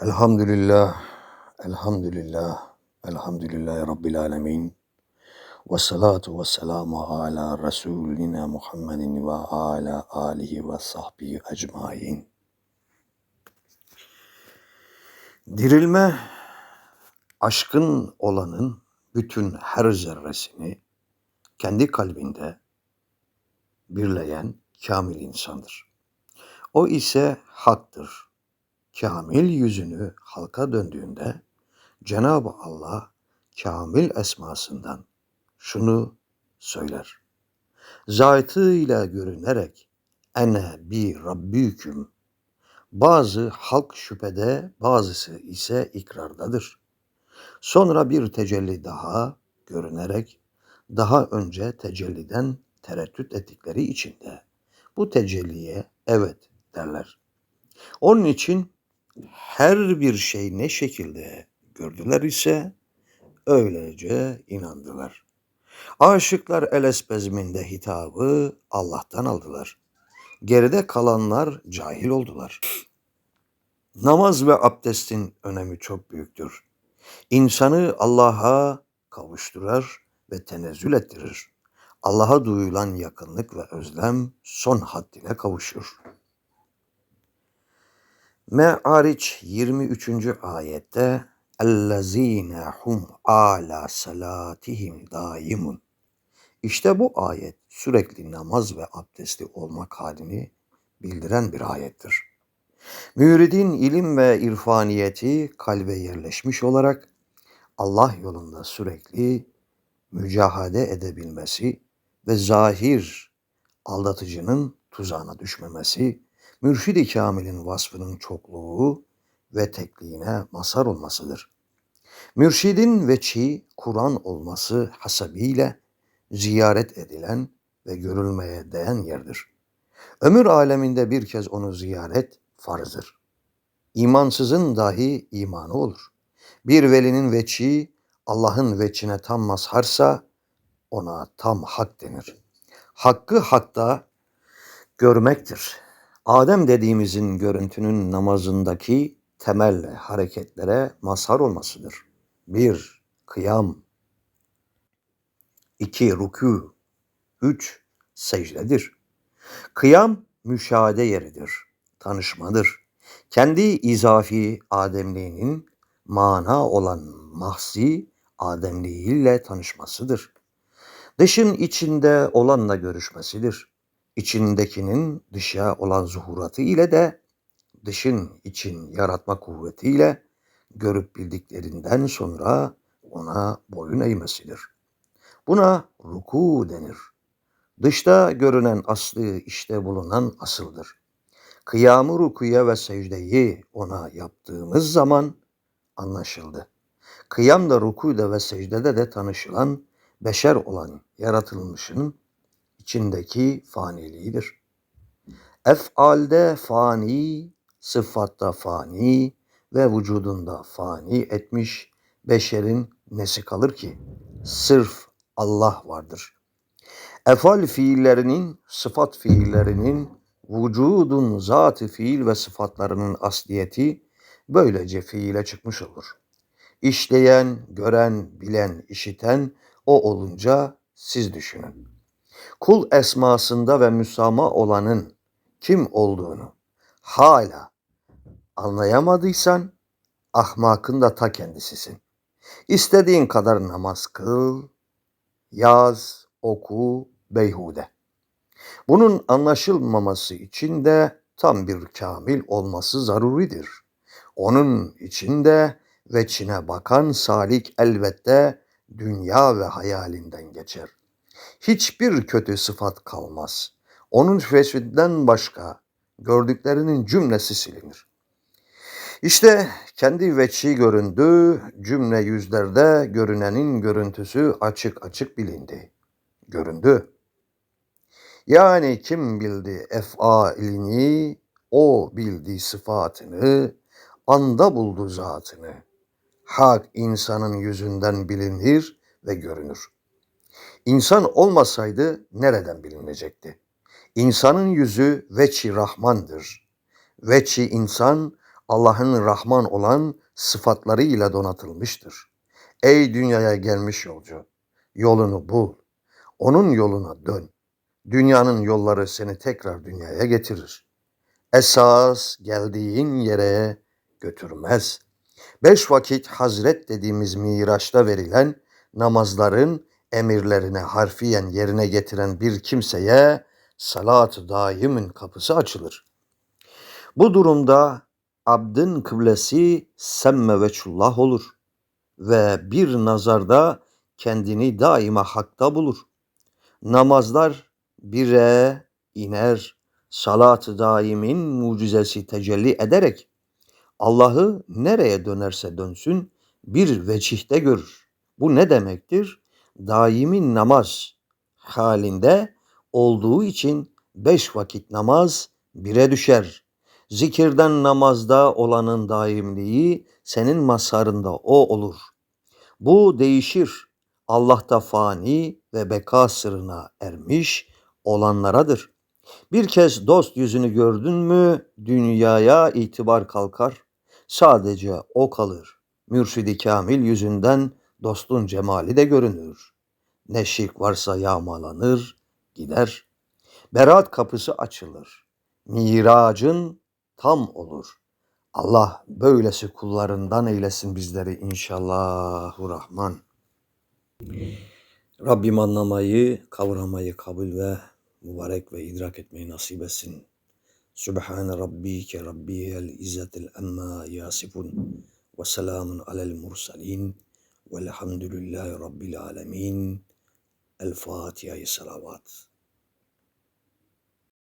Elhamdülillah, elhamdülillah, elhamdülillahi Rabbil alemin. Ve salatu ve selamu ala Resulina Muhammedin ve ala alihi ve sahbihi ecmain. Dirilme, aşkın olanın bütün her zerresini kendi kalbinde birleyen kamil insandır. O ise haktır. Kamil yüzünü halka döndüğünde Cenab-ı Allah kamil esmasından şunu söyler. Zatıyla görünerek ene bi rabbüküm bazı halk şüphede bazısı ise ikrardadır. Sonra bir tecelli daha görünerek daha önce tecelliden tereddüt ettikleri içinde bu tecelliye evet derler. Onun için her bir şey ne şekilde gördüler ise öylece inandılar. Aşıklar elesbezminde hitabı Allah'tan aldılar. Geride kalanlar cahil oldular. Namaz ve abdestin önemi çok büyüktür. İnsanı Allah'a kavuşturur ve tenezzül ettirir. Allah'a duyulan yakınlık ve özlem son haddine kavuşur. Me'ariç 23. ayette اَلَّذ۪ينَ hum ala salatihim daimun. İşte bu ayet sürekli namaz ve abdestli olmak halini bildiren bir ayettir. Müridin ilim ve irfaniyeti kalbe yerleşmiş olarak Allah yolunda sürekli mücahade edebilmesi ve zahir aldatıcının tuzağına düşmemesi, mürşid-i kamilin vasfının çokluğu ve tekliğine mazhar olmasıdır. Mürşidin veçi Kur'an olması hasabiyle ziyaret edilen ve görülmeye değen yerdir. Ömür aleminde bir kez onu ziyaret farzdır. İmansızın dahi imanı olur. Bir velinin veçi Allah'ın veçine tam mazharsa ona tam hak denir. Hakkı hakta görmektir. Adem dediğimizin görüntünün namazındaki temel hareketlere mazhar olmasıdır. Bir, kıyam. iki rükû. Üç, secdedir. Kıyam, müşahede yeridir, tanışmadır. Kendi izafi ademliğinin mana olan mahzi ademliğiyle tanışmasıdır. Dışın içinde olanla görüşmesidir. İçindekinin dışa olan zuhuratı ile de dışın için yaratma kuvvetiyle görüp bildiklerinden sonra ona boyun eğmesidir. Buna ruku denir. Dışta görünen aslı işte bulunan asıldır. Kıyamı rukuya ve secdeyi ona yaptığımız zaman anlaşıldı. Kıyam da rukuyda ve secdede de tanışılan beşer olan yaratılmışın içindeki faniliğidir. Ef'alde fani, sıfatta fani ve vücudunda fani etmiş beşerin nesi kalır ki? Sırf Allah vardır. Efal fiillerinin, sıfat fiillerinin, vücudun zatı fiil ve sıfatlarının asliyeti böylece fiile çıkmış olur. İşleyen, gören, bilen, işiten o olunca siz düşünün. Kul esmasında ve müsama olanın kim olduğunu hala anlayamadıysan ahmakın da ta kendisisin. İstediğin kadar namaz kıl, yaz, oku, beyhude. Bunun anlaşılmaması için de tam bir kamil olması zaruridir. Onun içinde veçine bakan salik elbette dünya ve hayalinden geçer. Hiçbir kötü sıfat kalmaz. Onun fesvinden başka gördüklerinin cümlesi silinir. İşte kendi veçi göründü, cümle yüzlerde görünenin görüntüsü açık açık bilindi. Göründü. Yani kim bildi ef'alini, o bildi sıfatını, anda buldu zatını. Hak insanın yüzünden bilinir ve görünür. İnsan olmasaydı nereden bilinecekti? İnsanın yüzü veçi Rahman'dır. Veçi insan Allah'ın Rahman olan sıfatlarıyla donatılmıştır. Ey dünyaya gelmiş yolcu, yolunu bul. Onun yoluna dön. Dünyanın yolları seni tekrar dünyaya getirir. Esas geldiğin yere götürmez. Beş vakit hazret dediğimiz Miraç'ta verilen namazların emirlerine harfiyen yerine getiren bir kimseye salat-ı daimin kapısı açılır. Bu durumda abdın kıblesi semme veçullah olur ve bir nazarda kendini daima hakta bulur. Namazlar bire iner, salat-ı daimin mucizesi tecelli ederek Allah'ı nereye dönerse dönsün bir vecihte görür. Bu ne demektir? Daimi namaz halinde olduğu için beş vakit namaz bire düşer. Zikirden namazda olanın daimliği senin masarında o olur. Bu değişir. Allah'ta fani ve beka sırrına ermiş olanlaradır. Bir kez dost yüzünü gördün mü dünyaya itibar kalkar. Sadece o kalır. Mürşidi Kamil yüzünden dostun cemali de görünür. Ne şirk varsa yağmalanır, gider. Berat kapısı açılır. Miracın tam olur. Allah böylesi kullarından eylesin bizleri inşallahü rahman. Rabbim anlamayı, kavramayı kabul ve mübarek ve idrak etmeyi nasip etsin. Sübhane rabbike rabbiyel izzetil emma yasifun ve selamun alel mursalin velhamdülillahi rabbil alemin. El Fatiha'yı salavat.